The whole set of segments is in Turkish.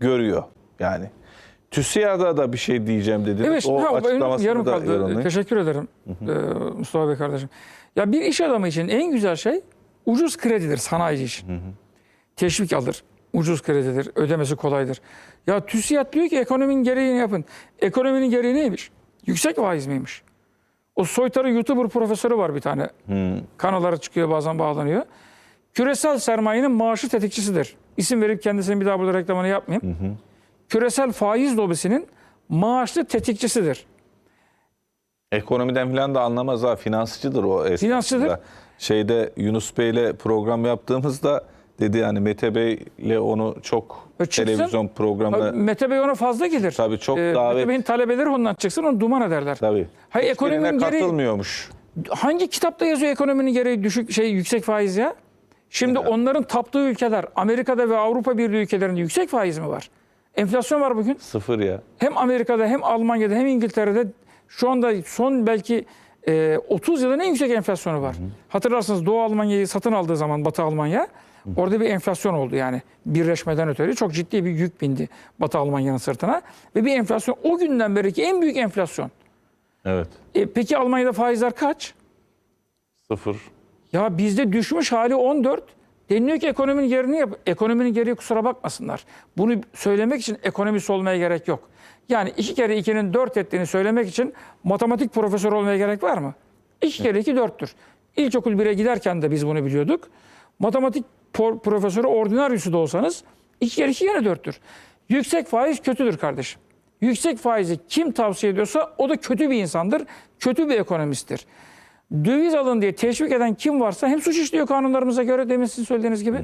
görüyor yani. TÜSİAD'a da bir şey diyeceğim dediniz. Evet, o ha, açıklamasını yarım da kaldı. yorumlayın. Teşekkür ederim e, Mustafa Bey kardeşim. Ya bir iş adamı için en güzel şey ucuz kredidir sanayici için. Teşvik alır. Ucuz kredidir. Ödemesi kolaydır. Ya TÜSİAD diyor ki ekonominin gereğini yapın. Ekonominin gereği neymiş? Yüksek faiz miymiş? O soytarı YouTuber profesörü var bir tane. Kanallara çıkıyor bazen bağlanıyor. Küresel sermayenin maaşı tetikçisidir. İsim verip kendisinin bir daha burada reklamını yapmayayım. Küresel faiz lobisinin maaşlı tetikçisidir. Ekonomiden falan da anlamaz ha. Finansçıdır o esnasında. Finansçıdır. Şeyde Yunus Bey'le program yaptığımızda dedi yani Mete Bey'le onu çok E çıksın. televizyon programı Mete Bey ona fazla gelir. Tabii çok Ee, davet- Mete Bey'in talebeleri ondan çıksın onu duman ederler. tabii. Hayır ekonominin gereği katılmıyormuş. hangi kitapta yazıyor ekonominin gereği düşük şey yüksek faiz ya? Şimdi onların taptığı ülkeler Amerika'da ve Avrupa Birliği ülkelerinde yüksek faiz mi var? Enflasyon var bugün. Sıfır ya. Hem Amerika'da hem Almanya'da hem İngiltere'de şu anda son belki e, 30 yılın en yüksek enflasyonu var. Hatırlarsınız Doğu Almanya'yı satın aldığı zaman Batı Almanya orada bir enflasyon oldu yani. Birleşmeden ötürü çok ciddi bir yük bindi Batı Almanya'nın sırtına. Ve bir enflasyon o günden beriki en büyük enflasyon. Evet. E, peki Almanya'da faizler kaç? Sıfır. Ya bizde düşmüş hali 14. Deniliyor ki ekonominin yerini yap. Ekonominin geriye kusura bakmasınlar. Bunu söylemek için ekonomist olmaya gerek yok. Yani iki kere ikinin dört ettiğini söylemek için matematik profesörü olmaya gerek var mı? İki kere iki dörttür. İlkokul 1'e giderken de biz bunu biliyorduk. Matematik profesörü ordinaryüsü de olsanız iki kere iki yine dörttür. Yüksek faiz kötüdür kardeşim. Yüksek faizi kim tavsiye ediyorsa o da kötü bir insandır. Kötü bir ekonomisttir. Döviz alın diye teşvik eden kim varsa hem suç işliyor kanunlarımıza göre demin sizin söylediğiniz gibi.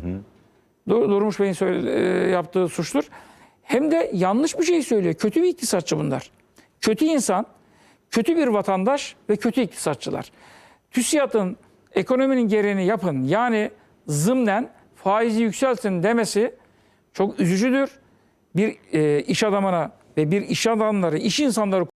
Dur- Durmuş Bey'in söyle- e, yaptığı suçtur. Hem de yanlış bir şey söylüyor. Kötü bir iktisatçı bunlar. Kötü insan, kötü bir vatandaş ve kötü iktisatçılar. TÜSİAD'ın ekonominin gereğini yapın yani zımnen faizi yükseltin demesi çok üzücüdür. Bir e, iş adamına ve bir iş adamları, iş insanları